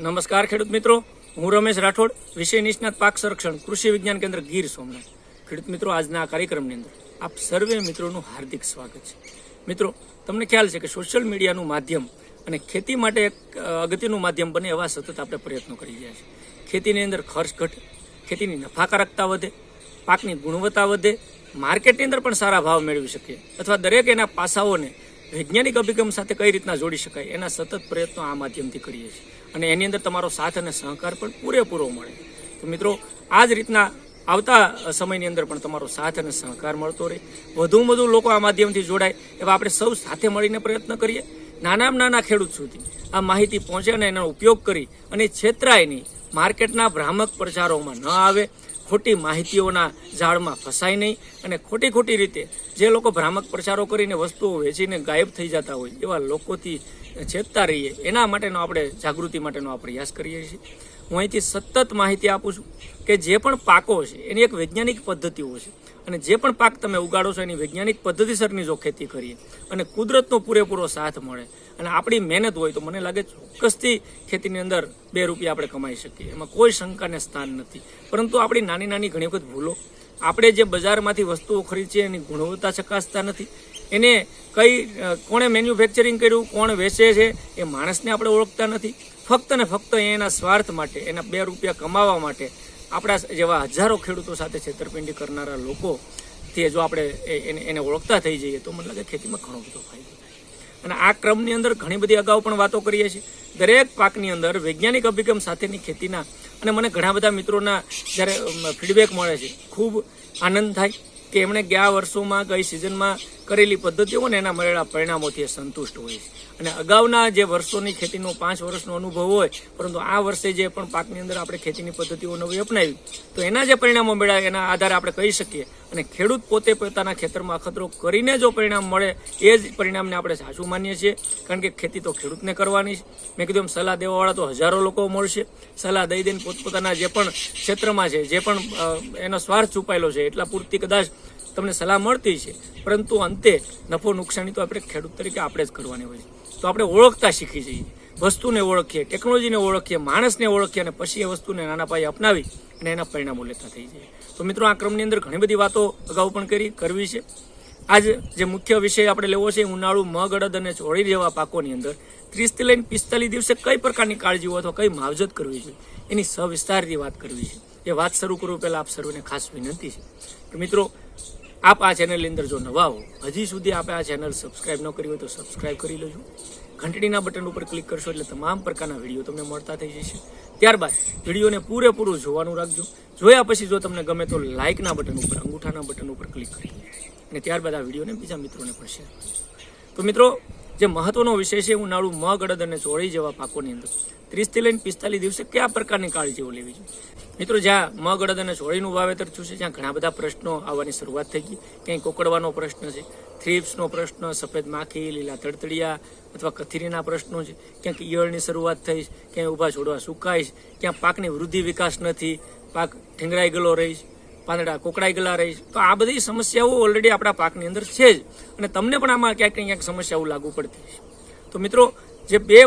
નમસ્કાર ખેડૂત મિત્રો. હું રમેશ રાઠોડ, વિષય નિષ્ણાત પાક સંરક્ષણ, કૃષિ વિજ્ઞાન કેન્દ્ર ગીર સોમનાથ. ખેડૂત મિત્રો, આજના આ કાર્યક્રમની અંદર આપ સર્વે મિત્રોનું હાર્દિક સ્વાગત છે. મિત્રો, તમને ખ્યાલ છે કે સોશિયલ મીડિયાનું માધ્યમ અને ખેતી માટે એક અગત્યનું માધ્યમ બને એવા સતત આપણે પ્રયત્નો કરી રહ્યા છીએ. ખેતીની અંદર ખર્ચ ઘટે, ખેતીની નફાકારકતા વધે, પાકની ગુણવત્તા વધે, માર્કેટની અંદર પણ સારા ભાવ મેળવી શકીએ અથવા દરેક એના પાસાઓને વૈજ્ઞાનિક અભિગમ સાથે કઈ રીતના જોડી શકાય એના સતત પ્રયત્નો આ માધ્યમથી કરીએ છીએ. અને એની અંદર તમારો સાથ અને સહકાર પણ પૂરેપૂરો મળે. તો મિત્રો, આ જ રીતના આવતા સમયની અંદર પણ તમારો સાથ અને સહકાર મળતો રહે. વધુમાં વધુ લોકો આ માધ્યમથી જોડાય એવા આપણે સૌ સાથે મળીને પ્રયત્ન કરીએ. નાનામાં નાના ખેડૂત સુધી આ માહિતી પહોંચે અને એનો ઉપયોગ કરી અને છેતરાય નહીં. માર્કેટના ભ્રામક પ્રચારોમાં ન આવે, ખોટી માહિતીઓના જાળમાં ફસાય નહીં અને ખોટી ખોટી રીતે જે લોકો ભ્રામક પ્રચારો કરીને વસ્તુઓ વેચીને ગાયબ થઈ જતા હોય એવા લોકોથી ચેતતા રહીએ. એના માટેનો આપણે જાગૃતિ માટેનો આ પ્રયાસ કરીએ છીએ. હું અહીંથી સતત માહિતી આપું છું કે જે પણ પાકો છે, એની એક વૈજ્ઞાનિક પદ્ધતિઓ છે. અને જે પણ પાક તમે ઉગાડો છો, એની વૈજ્ઞાનિક પદ્ધતિસરની જો ખેતી કરીએ, અને કુદરતનો પૂરેપૂરો સાથ મળે, અને આપણી મહેનત હોય તો મને લાગે ચોક્કસથી ખેતીની અંદર બે રૂપિયા આપણે કમાઈ શકીએ. એમાં કોઈ શંકાને સ્થાન નથી. પરંતુ આપણી નાની નાની ઘણી વખત ભૂલો. આપણે જે બજારમાંથી વસ્તુઓ ખરીદીએ એની ગુણવત્તા ચકાસતા નથી. એને કઈ કોણે મેન્યુફેક્ચરિંગ કર્યું, કોણ વેચે છે, એ માણસને આપણે ઓળખતા નથી. ફક્ત ને ફક્ત એના સ્વાર્થ માટે, એના બે રૂપિયા કમાવા માટે આપણા જેવા હજારો ખેડૂતો સાથે છેતરપિંડી કરનારા લોકો, તે જો આપણે એને એને ઓળખતા થઈ જઈએ, તો મને લાગે ખેતીમાં ઘણો બધો ફાયદો અને આ ક્રમની અંદર ઘણી બધી અગાઉ પણ વાતો કરીએ છીએ. દરેક પાકની અંદર વૈજ્ઞાનિક અભિગમ સાથેની ખેતીના, અને મને ઘણા બધા મિત્રોના જ્યારે ફીડબેક મળે છે, ખૂબ આનંદ થાય. કે એમણે ગયા વર્ષોમાં ગઈ સિઝનમાં કરેલી પદ્ધતિઓ ને એના મળેલા પરિણામોથી સંતુષ્ટ હોય છે. અને અગાઉના જે વર્ષોની ખેતીનો પાંચ વર્ષનો અનુભવ હોય, પરંતુ આ વર્ષે જે પણ પાકની અંદર આપણે ખેતીની પદ્ધતિઓ નવી અપનાવી, તો એના જે પરિણામો મળ્યા એના આધારે આપણે કહી શકીએ અને ખેડૂત પોતે પોતાના ખેતરમાં અખતરો કરીને જો પરિણામ મળે, એ જ પરિણામને આપણે સાચું માનીએ છીએ. કારણ કે ખેતી તો ખેડૂતને કરવાની છે. મેં કીધું એમ સલાહ દેવાવાળા તો હજારો લોકો મળશે. સલાહ દઈ દઈને પોતપોતાના જે પણ ક્ષેત્રમાં છે, જે પણ એનો સ્વાર્થ છુપાયેલો છે, એટલા પૂરતી કદાચ તમને સલાહ મળતી છે. પરંતુ અંતે નફો નુકસાની તો આપણે ખેડૂત તરીકે આપણે જ કરવાની હોય છે. તો આપણે ઓળખતા શીખી જઈએ. વસ્તુને ઓળખીએ, ટેકનોલોજીને ઓળખીએ, માણસને ઓળખીએ અને પછી એ વસ્તુને નાના પાયે અપનાવી અને એના પરિણામો લેતા થઈ જાય તો મિત્રો આ ક્રમની અંદર ઘણી બધી વાતો અગાઉ પણ કરી, કરવી છે. આજ જે મુખ્ય વિષય આપણે લેવો છે, ઉનાળુ મગ, અડદ અને ચોળી જેવા પાકોની અંદર, ત્રીસથી લઈને પિસ્તાલીસ દિવસે કઈ પ્રકારની કાળજીઓ અથવા કઈ માવજત કરવી જોઈએ એની સવિસ્તારથી વાત કરવી છે. એ વાત શરૂ કરવું પહેલાં આપ સર્વને ખાસ વિનંતી છે કે મિત્રો, આપ આ ચેનલની અંદર જો નવા હો, હજી સુધી આપણે આ ચેનલ સબસ્ક્રાઈબ ન કરી હોય તો સબસ્ક્રાઈબ કરી લેજો. ઘંટડીના બટન ઉપર ક્લિક કરશો એટલે તમામ પ્રકારના વીડિયો તમને મળતા થઈ જશે. ત્યારબાદ વિડીયોને પૂરેપૂરું જોવાનું રાખજો. જોયા પછી જો તમને ગમે તો લાઇકના બટન ઉપર, અંગૂઠાના બટન ઉપર ક્લિક કરી અને ત્યારબાદ આ વિડીયોને બીજા મિત્રોને પણ શેર કરજો. તો મિત્રો જે મહત્વનો વિષય છે ઉનાળુ મગ, અડદ અને ચોળી જેવા પાકોની અંદર. ત્રીસથી લઈને પિસ્તાલીસ દિવસે કયા પ્રકારની કાળજીઓ લેવી જોઈએ? મિત્રો, જ્યાં મગ, અડદ અને ચોળીનું વાવેતર થયું છે જ્યાં ઘણા બધા પ્રશ્નો આવવાની શરૂઆત થઈ ગઈ. ક્યાંય કોકડવાનો પ્રશ્ન છે, થ્રીપ્સનો પ્રશ્ન, સફેદ માખી, લીલા તડતડિયા અથવા કથીરીના પ્રશ્નો છે. ક્યાંક ઈયળની શરૂઆત થઈ, ક્યાંય ઊભા છોડવા સુકાઈશ ક્યાં પાકની વૃદ્ધિ વિકાસ નથી, પાક ઠીંગરાઈ ગયેલો રહી છે. પાંદડા કોકડાઈ ગયેલા રહી તો આ બધી સમસ્યાઓ ઓલરેડી આપણા પાકની અંદર છે જ. અને તમને પણ આમાં ક્યાંક ક્યાંક સમસ્યાઓ લાગુ પડતી છે તો મિત્રો, જે બે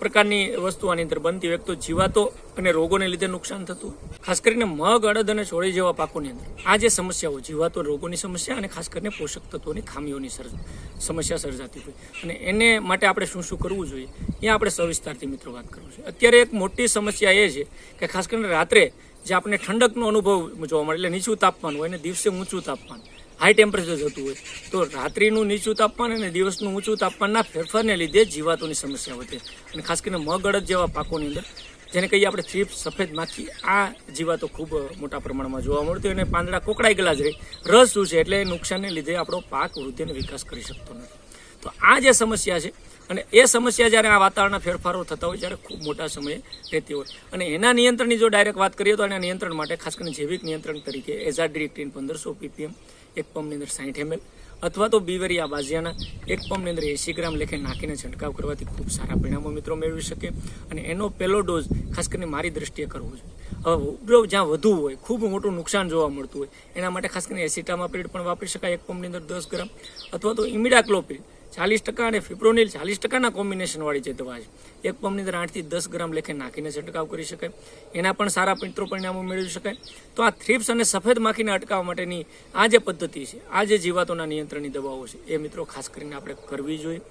પ્રકારની વસ્તુ આની અંદર બનતી હોય, એક તો જીવાતો અને રોગોને લીધે નુકસાન થતું. ખાસ કરીને મગ, અડદ અને છોડી જેવા પાકોની અંદર. આ જે સમસ્યાઓ, જીવાતો રોગોની સમસ્યા અને ખાસ કરીને પોષક તત્વોની ખામીઓની સર્જ, સમસ્યા સર્જાતી હોય. અને એને માટે આપણે શું શું કરવું જોઈએ? એ આપણે સવિસ્તારથી મિત્રો વાત કરવું છે. અત્યારે એક મોટી સમસ્યા એ છે કે ખાસ કરીને રાત્રે જે આપણને ઠંડકનો અનુભવ જોવા મળે, એટલે નીચું તાપમાન હોય અને દિવસે ઊંચું તાપમાન હાઈ ટેમ્પરેચર જતું હોય, તો રાત્રિનું નીચું તાપમાન અને દિવસનું ઊંચું તાપમાનના ફેરફારને લીધે જીવાતોની સમસ્યા વધે. અને ખાસ કરીને મગડદ જેવા પાકોની અંદર, જેને કહીએ આપણે થ્રીપ સફેદ માખી, આ જીવાતો ખૂબ મોટા પ્રમાણમાં જોવા મળતી અને પાંદડા કોકડાઈ ગયેલા જ રહે. રસ શું છે? એટલે નુકસાનને લીધે આપણો પાક વૃદ્ધિ વિકાસ કરી શકતો નથી. તો આ જે સમસ્યા છે અને એ સમસ્યા જ્યારે આ વાતાવરણના ફેરફારો થતા હોય ત્યારે ખૂબ મોટા સમયે રહેતી હોય. અને એના નિયંત્રણની જો ડાયરેક્ટ વાત કરીએ તો એના નિયંત્રણ માટે ખાસ કરીને જૈવિક નિયંત્રણ તરીકે એઝાડ્રિક્ટીન પંદરસો પીપીએમ, એક પંપની અંદર સાઠ એમએલ અથવા તો બીવરિયા બાજિયાના એક પંપની અંદર એસી ગ્રામ લેખે નાખીને છંટકાવ કરવાથી ખૂબ સારા પરિણામો મિત્રો મેળવી શકે અને એનો પહેલો ડોઝ ખાસ કરીને મારી દ્રષ્ટિએ કરવો જોઈએ. હવે ઉપદ્રવ જ્યાં વધુ હોય, ખૂબ મોટું નુકસાન જોવા મળતું હોય, એના માટે ખાસ કરીને એસિટામાપ્રિડ પણ વાપરી શકાય એક પંપની અંદર દસ ગ્રામ અથવા તો ઇમિડાક્લોપિડ ચાલીસ ટકા અને ફિપ્રોનિલ ચાલીસ ટકાના કોમ્બિનેશનવાળી જે દવા છે. એક પંપની અંદર આઠથી દસ ગ્રામ લેખે નાખીને છંટકાવ કરી શકાય. એના પણ સારા મિત્રો પરિણામો મેળવી શકાય. તો આ થ્રિપ્સ અને સફેદ માખીને અટકાવવા માટેની આ જે પદ્ધતિ છે, આ જે જીવાતોના નિયંત્રણની દવાઓ છે, એ મિત્રો ખાસ કરીને આપણે કરવી જોઈએ.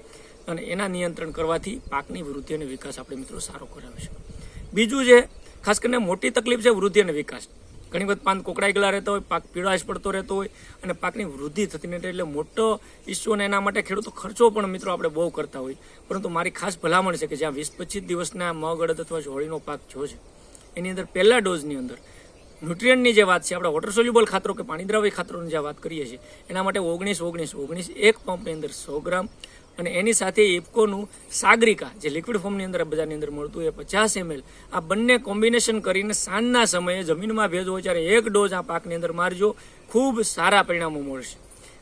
અને એના નિયંત્રણ કરવાથી પાકની વૃદ્ધિ અને વિકાસ આપણે મિત્રો સારો કરાવીશું બીજું છે ખાસ કરીને મોટી તકલીફ છે વૃદ્ધિ અને વિકાસ. ઘણી વખત પાન કોકડાઈ ગયેલા રહેતા હોય, પાક પીળાશ પડતો રહેતો હોય અને પાકની વૃદ્ધિ થતી નથી એટલે મોટો ઇસ્યુ અને એના માટે ખેડૂતો ખર્ચો પણ મિત્રો આપણે બહુ કરતા હોય. પરંતુ મારી ખાસ ભલામણ છે કે જ્યાં વીસ પચીસ દિવસના મગ, અડદ અથવા હોળીનો પાક જો છે, એની અંદર પહેલા ડોઝની અંદર ન્યુટ્રિયન્ટની જે વાત છે, આપણે વોટર સોલ્યુબલ ખાતરો કે પાણી દ્રાવ્ય ખાતરોની જે વાત કરીએ છીએ, એના માટે ઓગણીસ ઓગણીસ ઓગણીસ એક પંપની અંદર સો ગ્રામ અને એની સાથે ઇફકોનું સાગરિકા, જે લિક્વિડ ફોર્મની અંદર બજારની અંદર મળતું એ પચાસ એમએલ. આ બંને કોમ્બિનેશન કરીને સાંજના સમયે જમીનમાં ભેજ હોય ત્યારે એક ડોઝ આ પાકની અંદર મારજો. ખૂબ સારા પરિણામો મળશે.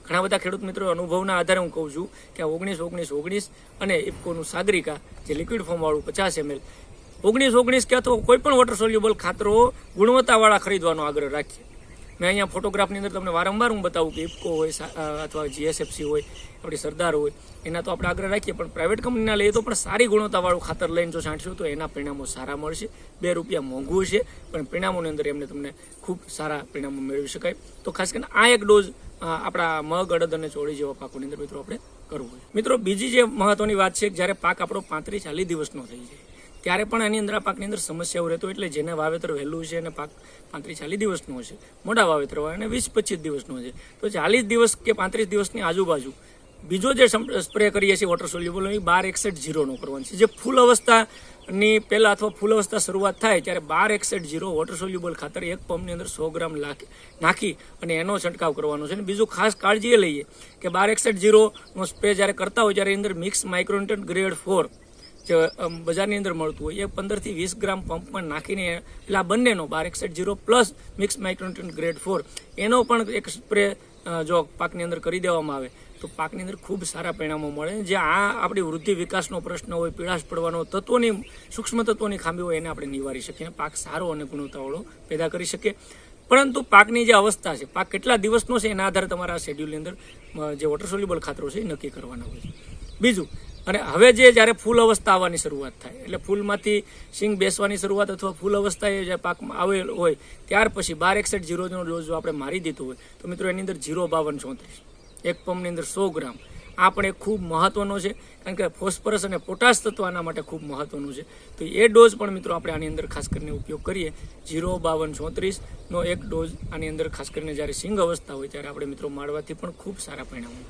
ઘણા બધા ખેડૂત મિત્રો અનુભવના આધારે હું કહું છું કે આ ઓગણીસ ઓગણીસ ઓગણીસ અને ઇફકોનું સાગરિકા, જે લિક્વિડ ફોર્મવાળું પચાસ એમએલ. ઓગણીસ ઓગણીસ કે અથવા કોઈ પણ વોટર સોલ્યુબલ ખાતરો ગુણવત્તાવાળા ખરીદવાનો આગ્રહ રાખીએ. મેં અહીંયા ફોટોગ્રાફની અંદર તમને વારંવાર હું બતાવું કે ઇફકો હોય અથવા જીએસએફસી હોય, આપણી સરદાર હોય, એના તો આપણે આગ્રહ રાખીએ, પણ પ્રાઇવેટ કંપનીના લઈએ તો પણ સારી ગુણવત્તાવાળું ખાતર લઈને જો છાંટશું તો એના પરિણામો સારા મળશે. બે રૂપિયા મોંઘું છે પણ પરિણામોની અંદર એમને તમને ખૂબ સારા પરિણામો મેળવી શકાય. તો ખાસ કરીને આ એક ડોઝ આપણા મગ, અડદ અને ચોળી જેવા પાકોની અંદર મિત્રો આપણે કરવું હોય. મિત્રો, બીજી જે મહત્વની વાત છે, જ્યારે પાક આપણો પાંત્રીસ ચાલીસ દિવસનો થઈ જાય. ત્યારે પણ એની અંદર આ પાકની અંદર સમસ્યાઓ રહેતો એટલે જેને વાવેતર વહેલું છે અને પાક પાંત્રીસ ચાલીસ દિવસનું હશે. મોટા વાવેતર હોય અને વીસ પચીસ દિવસનું હશે. તો ચાલીસ દિવસ કે પાંત્રીસ દિવસની આજુબાજુ બીજો જે સ્પ્રે કરીએ છીએ વોટર સોલ્યુબલ એ બાર એકસઠ જીરોનો કરવાનો છે. જે ફૂલ અવસ્થાની પહેલાં અથવા ફૂલ અવસ્થા શરૂઆત થાય ત્યારે બાર એકસઠ જીરો વોટર સોલ્યુબલ ખાતર એક પંપની અંદર સો ગ્રામ નાખી અને એનો છંટકાવ કરવાનો છે. અને બીજું ખાસ કાળજી એ લઈએ કે બાર એકસઠ જીરોનો સ્પ્રે જ્યારે કરતા હોય ત્યારે અંદર મિક્સ માઇક્રોન્ટન ગ્રેડ ફોર જે બજારની અંદર મળતું હોય. એ પંદરથી વીસ ગ્રામ પંપમાં નાખીને એટલે આ બંનેનો બાર એકસઠ zero plus mix micronutrient grade four એનો પણ એક સ્પ્રે જો પાકની અંદર કરી દેવામાં આવે, તો પાકની અંદર ખૂબ સારા પરિણામો મળે. જે આ આપણી વૃદ્ધિ વિકાસનો પ્રશ્ન હોય પીળાશ પડવાનો તત્વોની, સૂક્ષ્મ તત્વોની ખામી હોય, એને આપણે નિવારી શકીએ. પાક સારો અને ગુણવત્તાવાળો પેદા કરી શકીએ. પરંતુ પાકની જે અવસ્થા છે, પાક કેટલા દિવસનો છે, એના આધારે તમારા શેડ્યુલની અંદર જે વોટર સોલ્યુબલ ખાતરો છે, એ નક્કી કરવાના હોય છે. બીજું અને હવે જે જ્યારે ફૂલ અવસ્થા આવવાની શરૂઆત થાય, એટલે ફૂલમાંથી સિંગ બેસવાની શરૂઆત અથવા ફૂલ અવસ્થાએ જે પાકમાં આવેલ હોય, ત્યાર પછી બાર એકસઠ જીરોનો ડોઝ જો આપણે મારી દીધો હોય, તો મિત્રો એની અંદર જીરો બાવન ચોત્રીસ, એક પંપની અંદર સો ગ્રામ. આ પણ એક ખૂબ મહત્વનો છે, કારણ કે ફોસ્ફરસ અને પોટાશ તત્વ આના માટે ખૂબ મહત્વનું છે. તો એ ડોઝ પણ મિત્રો આપણે આની અંદર ખાસ કરીને ઉપયોગ કરીએ. જીરો બાવન ચોત્રીસનો એક ડોઝ આની અંદર ખાસ કરીને જ્યારે સિંગ અવસ્થા હોય, ત્યારે આપણે મિત્રો માળવાથી પણ ખૂબ સારા પરિણામો.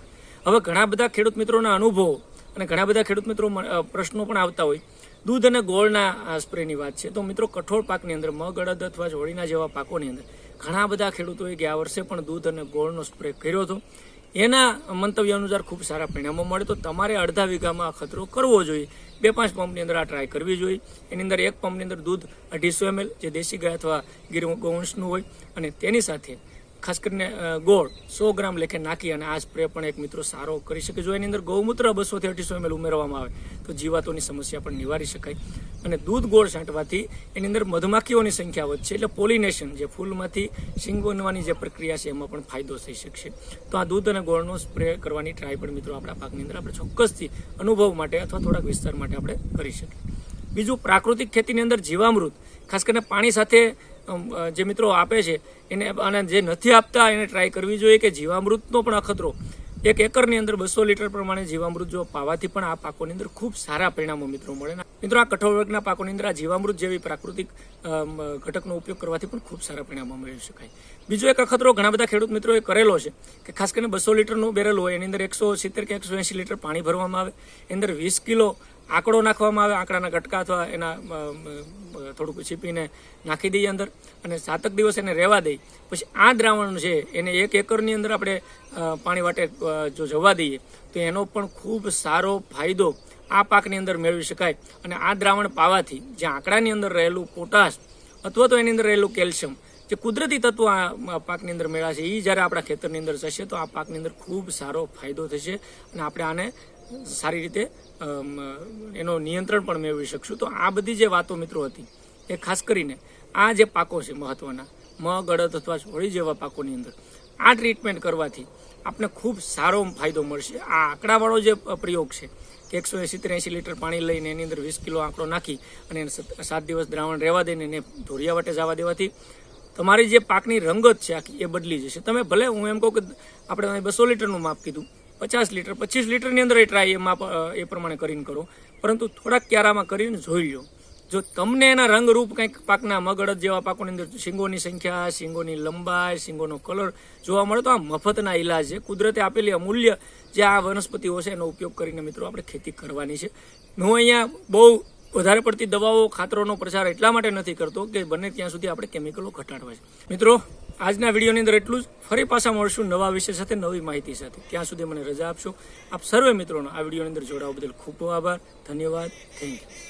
હવે ઘણા બધા ખેડૂત મિત્રોના અનુભવો. અને ઘણા બધા ખેડૂત મિત્રો પ્રશ્નો પણ આવતા હોય. દૂધ અને ગોળના સ્પ્રેની વાત છે. તો મિત્રો, કઠોળ પાકની અંદર મગ અથવા જોળીના જેવા પાકોની અંદર ઘણા બધા ખેડૂતોએ ગયા વર્ષે પણ દૂધ અને ગોળનો સ્પ્રે કર્યો હતો. એના મંતવ્ય અનુસાર ખૂબ સારા પરિણામો મળે. તો તમારે અડધા વીઘામાં ખતરો કરવો જોઈએ. બે પાંચ પંપની અંદર આ ટ્રાય કરવી જોઈએ. એની અંદર એક પંપની અંદર દૂધ અઢીસો એમએલ જે દેશી ગાય અથવા ગીર ગૌવંશનું હોય. અને તેની સાથે ખાસ કરીને ગોળ. સો ગ્રામ લેખે નાખી અને આ સ્પ્રે પણ એક મિત્રો સારો કરી શકે. જો એની અંદર ગૌમૂત્ર બસો થી અઢીસો એમએલ ઉમેરવામાં આવે, તો જીવાતોની સમસ્યા પણ નિવારી શકાય. અને દૂધ ગોળ છાંટવાથી એની અંદર મધમાખીઓની સંખ્યા વધશે. એટલે પોલિનેશન, જે ફૂલમાંથી સિંગ બનવાની જે પ્રક્રિયા છે, એમાં પણ ફાયદો થઈ શકશે. તો આ દૂધ અને ગોળનો સ્પ્રે કરવાની ટ્રાય પણ મિત્રો આપણા પાકની અંદર આપણે ચોક્કસથી અનુભવ માટે અથવા થોડાક વિસ્તાર માટે આપણે કરી શકીએ. બીજું, પ્રાકૃતિક ખેતીની અંદર જીવામૃત, ખાસ કરીને પાણી સાથે જે મિત્રો આપે છે, એને અને જે નથી આપતા, એને ટ્રાય કરવી જોઈએ કે જીવામૃતનો પણ અખતરો. એક એકરની અંદર બસો લીટર પ્રમાણે જીવામૃત જો પાવાથી પણ આ પાકોની અંદર ખૂબ સારા પરિણામો મિત્રો મળે મિત્રો, આ કઠોળ વર્ગના પાકોની અંદર આ જીવામૃત જેવી પ્રાકૃતિક ઘટકનો ઉપયોગ કરવાથી પણ ખૂબ સારા પરિણામો મેળવી શકાય. બીજો એક અખતરો ઘણા બધા ખેડૂત મિત્રોએ કરેલો છે કે ખાસ કરીને બસો લીટરનું બેરલ હોય, એની અંદર એકસો સિત્તેર કે એકસો એંસી લીટર પાણી ભરવામાં આવે. એની અંદર વીસ કિલો આંકડો નાખવામાં આવે, આંકડાના ગટકા અથવા એના થોડુંક છીપીને નાખી દઈએ અંદર અને સાતક દિવસ એને રહેવા દઈ પછી આ દ્રાવણ છે, એને એક એકરની અંદર આપણે પાણી વાટે જો જવા દઈએ, તો એનો પણ ખૂબ સારો ફાયદો આ પાકની અંદર મેળવી શકાય. અને આ દ્રાવણ પાવાથી જે આંકડાની અંદર રહેલું પોટાશ અથવા તો એની અંદર રહેલું કેલ્શિયમ, જે કુદરતી તત્વો આ પાકની અંદર મેળા એ જ્યારે આપણા ખેતરની અંદર જશે, તો આ પાકની અંદર ખૂબ સારો ફાયદો થશે અને આપણે આને સારી રીતે એનો નિયંત્રણ પણ મેળવી શકશું. તો આ બધી જે વાતો મિત્રો હતી, એ ખાસ કરીને આ જે પાકો છે મહત્વના મગ અડદ અથવા હોળી જેવા પાકોની અંદર, આ ટ્રીટમેન્ટ કરવાથી આપણે ખૂબ સારો ફાયદો મળશે. આ આંકડાવાળો જે પ્રયોગ છે, કે એકસો એંસી ત્રેસી લીટર પાણી લઈને એની અંદર વીસ કિલો આંકડો નાખી અને સાત દિવસ દ્રાવણ રહેવા દઈને એને ધોરિયા વાટે જવા દેવાથી તમારી જે પાકની રંગત છે આખી એ બદલી જશે. તમે ભલે હું એમ કહું કે આપણે બસો લીટરનું માપ કીધું પચાસ લીટર, પચીસ લીટરની અંદર એ ટ્રાય એ માપ એ પ્રમાણે કરીને કરો. પરંતુ થોડાક ક્યારામાં કરીને જોઈ લો જો તમને એના રંગ રૂપ કંઈક પાકના મગડત જેવા પાકોની અંદર શીંગોની સંખ્યા, શીંગોની લંબાઈ, શીંગોનો કલર જોવા મળે તો આ મફતના ઇલાજ છે. કુદરતે આપેલી અમૂલ્ય જે આ વનસ્પતિઓ છે એનો ઉપયોગ કરીને મિત્રો આપણે ખેતી કરવાની છે. હું અહીંયા બહુ વધારે પડતી દવાઓ, ખાતરોનો પ્રચાર એટલા માટે નથી કરતો કે બને ત્યાં સુધી આપણે કેમિકલો ઘટાડવા છે. મિત્રો આજના વિડીયોની અંદર એટલું જ. ફરી પાછા મળશું નવા વિષય સાથે, નવી માહિતી સાથે. ત્યાં સુધી મને રજા આપશો. આપ સર્વે મિત્રોનો આ વિડીયોની અંદર જોડાવા બદલ ખૂબ આભાર. ધન્યવાદ. Thank you.